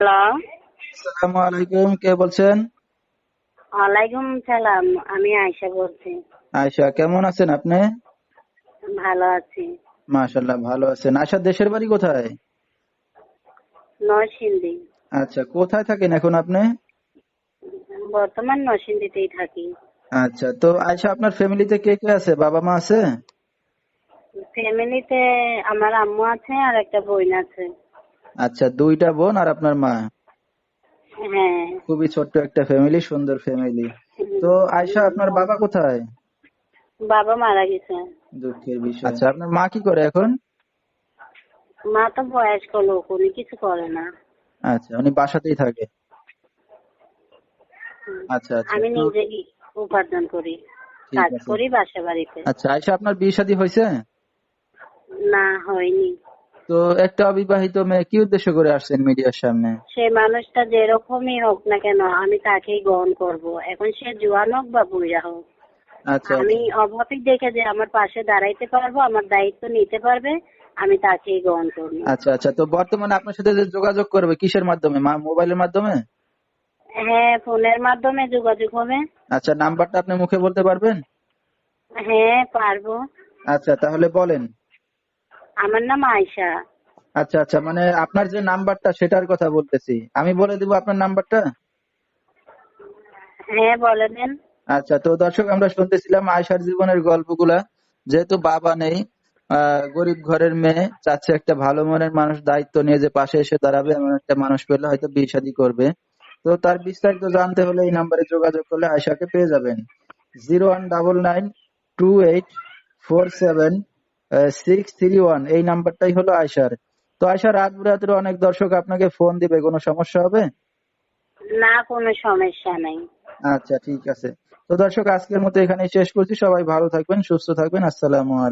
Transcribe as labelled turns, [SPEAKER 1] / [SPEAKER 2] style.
[SPEAKER 1] Hello
[SPEAKER 2] আসসালামু আলাইকুম কে বলছেন?
[SPEAKER 1] ওয়ালাইকুম সালাম আমি আয়শা বলছি।
[SPEAKER 2] আয়শা কেমন আছেন আপনি?
[SPEAKER 1] ভালো আছি।
[SPEAKER 2] মাশাল্লাহ ভালো আছেন। আয়শা দেশের বাড়ি কোথায়?
[SPEAKER 1] নরসিংদী।
[SPEAKER 2] আচ্ছা কোথায় থাকেন এখন আপনি?
[SPEAKER 1] বর্তমান নরসিংদীতেই থাকি।
[SPEAKER 2] আচ্ছা তো আয়শা আপনার ফ্যামিলিতে কে কে আছে? বাবা মা আছে?
[SPEAKER 1] ফ্যামিলিতে আমার আম্মু আছে আর একটা বোন আছে।
[SPEAKER 2] আচ্ছা দুইটা বোন আর আপনার মা?
[SPEAKER 1] হ্যাঁ।
[SPEAKER 2] খুবই ছোট্ট একটা ফ্যামিলি সুন্দর ফ্যামিলি তো আয়শা আপনার বাবা কোথায়?
[SPEAKER 1] বাবা মারা গেছে।
[SPEAKER 2] দুঃখের বিষয়। আচ্ছা আপনার মা কি করে এখন?
[SPEAKER 1] মা তো বয়স্ক লোক উনি কিছু করে না।
[SPEAKER 2] আচ্ছা উনি বাসাতেই থাকে। আচ্ছা আচ্ছা।
[SPEAKER 1] আমি নিজে উপার্জন করি কাজ করি বাসা বাড়িতে
[SPEAKER 2] আচ্ছা আয়শা আপনার বিয়ে শাদী হয়েছে?
[SPEAKER 1] না হয়নি।
[SPEAKER 2] তো একটা অবিবাহিত মেয়ে কি উদ্দেশ্য করে আসছেন মিডিয়ার সামনে?
[SPEAKER 1] সে মানুষটা যেরকমই হোক না কেন আমি তাকেই গ্রহণ করব। এখন সে জোয়ান হোক বা বুড়া হোক
[SPEAKER 2] আচ্ছা
[SPEAKER 1] আমি অভাবী দেখে যে আমার পাশে দাঁড়াইতে পারব আমার দায়িত্ব নিতে পারবে আমি তাকেই গ্রহণ করব।
[SPEAKER 2] আচ্ছা আচ্ছা। তো বর্তমানে আপনার সাথে যে যোগাযোগ করবে কিসের মাধ্যমে? মোবাইলের মাধ্যমে?
[SPEAKER 1] হ্যাঁ ফোনের মাধ্যমে যোগাযোগ হবে।
[SPEAKER 2] আচ্ছা নাম্বারটা আপনি মুখে বলতে পারবেন?
[SPEAKER 1] হ্যাঁ পারব।
[SPEAKER 2] আচ্ছা তাহলে বলেন।
[SPEAKER 1] আমার নাম আয়শা।
[SPEAKER 2] আচ্ছা আচ্ছা মানে আপনার যে নাম্বারটা সেটার কথা বলতেছি। আমি বলে দিব আপনার নাম্বারটা?
[SPEAKER 1] হ্যাঁ বলে দেন।
[SPEAKER 2] আচ্ছা তো দর্শক আমরা শুনতেছিলাম আয়সার জীবনের গল্পগুলা। যেহেতু বাবা নেই গরিব ঘরের মেয়ে চাচ্ছে একটা ভালো মনের মানুষ দায়িত্ব নিয়ে যে পাশে এসে দাঁড়াবে এমন একটা মানুষ পেলে হয়তো বিয়ে শাদী করবে। তো তার বিস্তারিত জানতে হলে এই নাম্বারে যোগাযোগ করলে আয়সাকে পেয়ে যাবেন। Zero one double nine two eight four seven six three one এই নাম্বারটাই হলো আয়সার তো আয়সা রাত বিরাতের অনেক দর্শক আপনাকে ফোন দিবে কোনো সমস্যা হবে?
[SPEAKER 1] না কোনো সমস্যা নাই।
[SPEAKER 2] আচ্ছা ঠিক আছে। তো দর্শক আজকের মতো এখানেই শেষ করছি। সবাই ভালো থাকবেন সুস্থ থাকবেন। আসসালামু আলাইকুম।